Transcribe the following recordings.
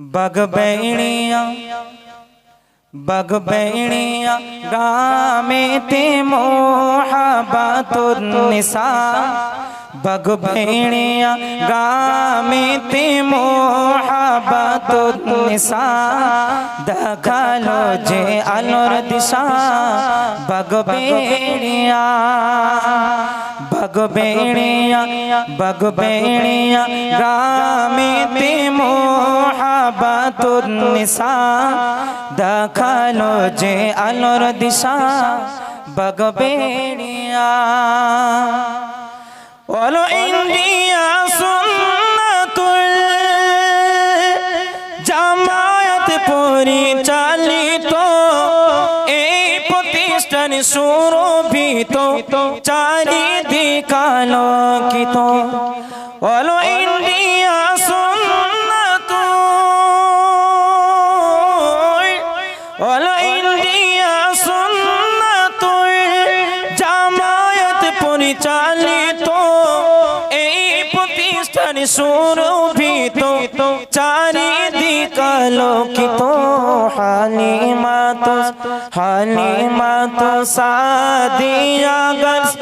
Bug बैणिया bug बैणिया गामे ते मोहबतुन्निसा bug बैणिया गामे ते मोहबतुन्निसा दखलो जे अलुर दिशा बग बैणिया বগবেড়িয়া বগবেড়িয়া গামেতে মোহাবাতুন নিসা দেখাল যে আলোর দিশা বগবেড়িয়া বলো ইন্ডিয়া সুন্নাতুল জামায়াত পরিচালিত এই প্রতিষ্ঠান সুরভিত চারিদিক আলোকিত বলো ইন্ডিয়া সুন্নত। বলো ইন্ডিয়া সুন্নত। জামায়াত পরিচালিত আলোকিত হালিমাত হালিমাত সাদিয়া গার্লস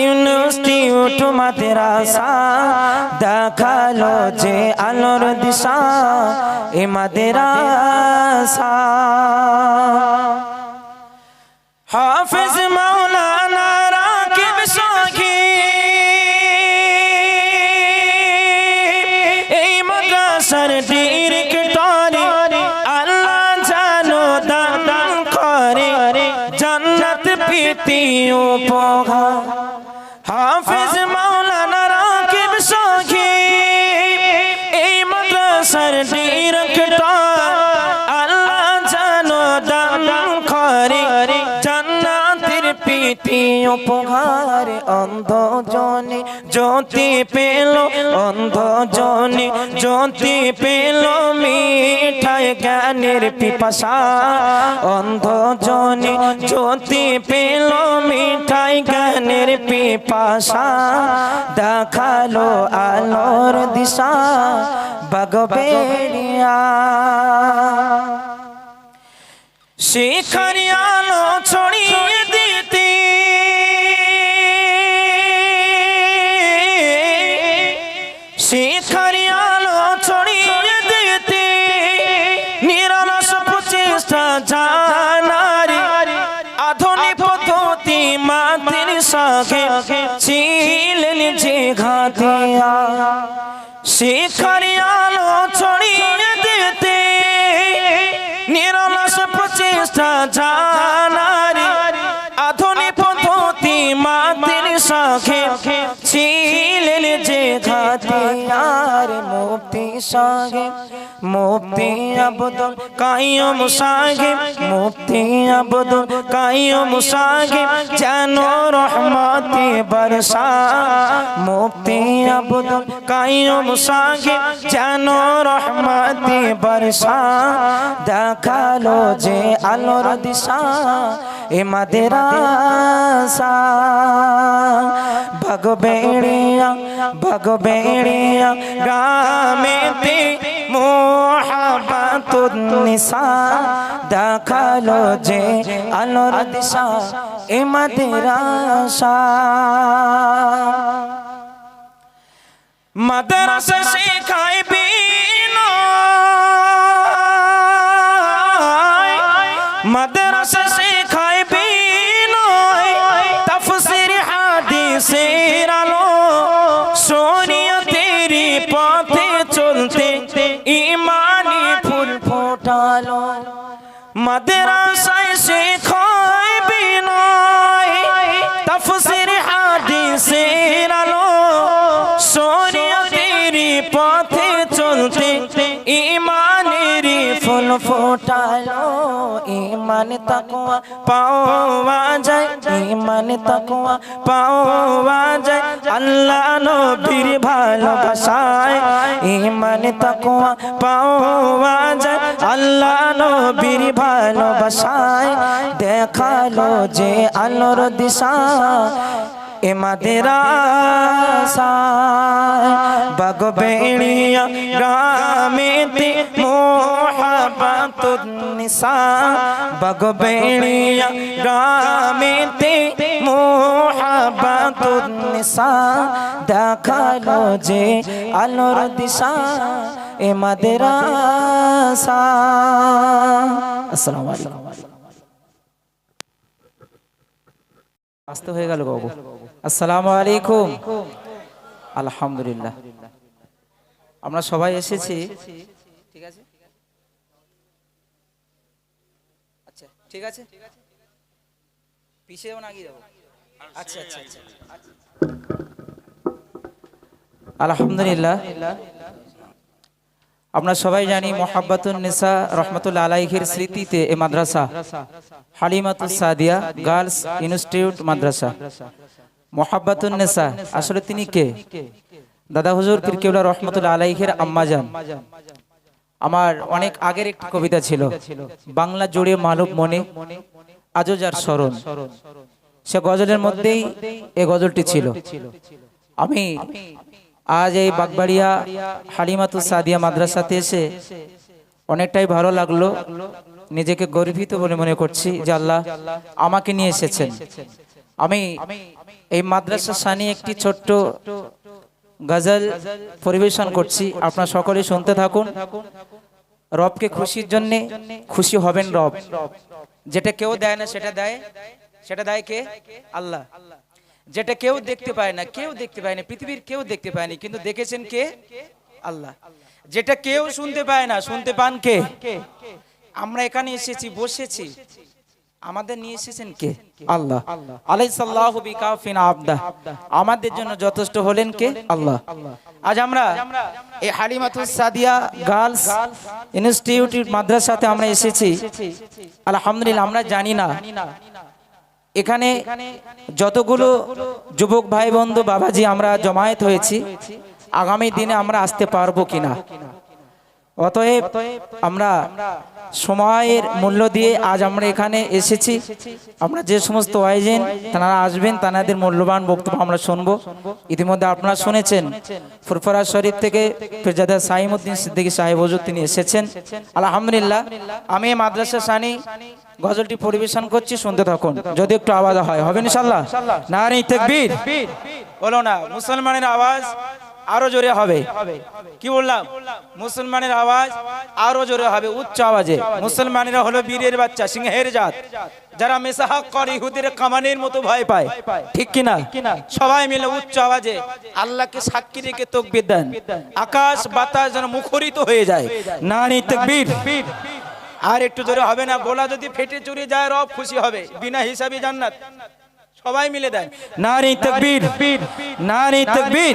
ইনস্টিটিউট মাদ্রাসা দেখাল যে আলোর দিশা এ মাদ্রাসা। হাফিজ মাওলানা প্রীতি উপহার। হাফিজ মাওলানা প্রীতি উপহার অন্ধ জনে জ্যোতি পেল অন্ধ জনে জ্যোতি পেল মিঠাই জ্ঞানের পিপাসা। অন্ধ জনে জ্যোতি পেল মিঠাই জ্ঞানের পিপাসা। দেখাল আলোর দিশা বগবেড়িয়া শিখর আলো ছড়িয়ে দিতে শিখর আলো ছড়িয়ে দিতে। নিরলস প্রচেষ্টা জানারি। আধুনিক পদ্ধতি মাতির সাখে। ছিলেন যে ঘাতিয়ার মুক্তি সাগে মুক্তি আবদুল কাইয়ম সাগে মুক্তি আবদুল কাইয়ম সাগে যেন রহমতে বর্ষা মুক্তি আবদুল কাইয়ম সাগে যেন রহমতে বর্ষা দেখালো যে আলোর দিশা এ মাদেরাসা ভগবেড়িয়া ভগবেড়িয়া গ্রামেতে মোহাবাতুন নিসা দেখাল যে আলোর দিশা এ মাদেরাসা। শেখায় madeira. ইমান তাকুয়া পাওয়া যায়, ইমানে তাকুয়া পাওয়া যায়। আল্লাহ নবীর ভালোবাসায় ইমানে তাকুয়া পাওয়া যায়। আল্লাহ নবীর ভালোবাসায় দেখাল যে আলোর দিশা। এ মাদেরাসায় বাগবেড়িয়া গ্রামেতে মো নিসা বগবেড়িয়া গ্রামেতে মোহাবাতুন নিসা দেখাল যে আলোর দিশা এ মাদেরাসা আসসালামু আলাইকুম। আসতে হয়ে গেল বাবু। আসসালামু আলাইকুম। আলহামদুলিল্লাহ। আমরা সবাই এসেছি। ঠিক আছে? আচ্ছা ঠিক আছে? পিছিয়ে যাব না আগিয়ে যাব আচ্ছা আচ্ছা আচ্ছা। আলহামদুলিল্লাহ। আমরা সবাই জানি মোহাব্বতুন নিসা রহমতুল্লাহ আলাইহির স্মৃতিতে এ মাদ্রাসা। হালিমাতুল সাদিয়া গার্লস ইনস্টিটিউট মাদ্রাসা। মোহাব্বতুন নেসা, আসলে তিনি কে? দাদা হুজুর কিরকেউলা রহমতুল্লাহ আলাইহের আম্মাজান আমার অনেক আগের একটি কবিতা ছিল, বাংলা জুড়ে মালব মনে, আজও যার স্মরণ। সে গজলের মধ্যেই এ গজলটি ছিল। আমি আজ এই বাগবাড়িয়া হালিমাতু সাদিয়া মাদ্রাসাতে এসে অনেকটাই ভালো লাগল। নিজেকে গর্বিত বলে মনে করছি যে আল্লাহ আমাকে নিয়ে এসেছেন। আমি এই মাদ্রাসা সানি একটি ছোট্ট গজল পরিবেশন করছি। আপনারা সকলে শুনতে থাকুন। রবকে খুশির জন্য খুশি হবেন রব। যেটা কেউ দেয় না, সেটা দেয়। সেটা দেয় কে? আল্লাহ। যেটা কেউ দেখতে পায় না, কেউ দেখতে পায় না, পৃথিবীর কেউ দেখতে পায়নি কিন্তু দেখেছেন কে? আল্লাহ। যেটা কেউ শুনতে পায় না, শুনতে পান কে? আমরা এখানে এসেছি, বসেছি। আমাদের নিয়ে এসেছেন কে? আল্লাহ। আলাইসাল্লাহু বিকাফিন আমাদের জন্য যথেষ্ট হলেন কে? আল্লাহ। আজ আমরা এই হালিমাতুস সাদিয়া গার্লস ইনস্টিটিউট মাদ্রাসাতে আমরা এসেছি। আলহামদুলিল্লাহ, আমরা জানি না এখানে যতগুলো যুবক ভাই বন্ধু বাবাজি আমরা জমায়েত হয়েছি আগামী দিনে আমরা আসতে পারব কিনা? অতএব আমরা সময়ের মূল্য দিয়ে আজ আমরা এখানে এসেছি। আমরা যে সমস্ত ওয়াইজেন তারা আসবেন তাদের মূল্যবান বক্তব্য আমরা শুনব। ইতিমধ্যে আপনারা শুনেছেন, ফুরফরা শরীফ থেকে ফিরজাদা সাইমুদ্দিন সিদ্দিকী সাহেব হজুর তিনি এসেছেন। আলহামদুলিল্লাহ, আমি মাদ্রাসা সানি গজলটি পরিবেশন করছি, শুনতে থাকুন। যদি একটু আওয়াজ হয়, হবে ইনশাল্লাহ নারী তেকবীর, বলো না, মুসলমানের আওয়াজ আরও জোরে হবে। কি বললাম? মুসলমানের আওয়াজ আরও জোরে হবে, উচ্চ আওয়াজে। মুসলমানেরা হলো বীরের বাচ্চা, সিংহের জাত। যারা মেসাহাক করে, ইহুদের কামানের মতো ভয় পায়। ঠিক কিনা? সবাই মিলে উচ্চ আওয়াজে আল্লাহকে সাক্ষী রেখে তকবির দেন। আকাশ, বাতাস যেন মুখরিত হয়ে যায়। নারী তকবীর। আর একটু জোরে হবে না গোলা যদি ফেটে চুরি যায়, রব খুশি হবে। বিনা হিসাবে জান্নাত। সবাই মিলে দেন নারী তকবীর নারী তকবীর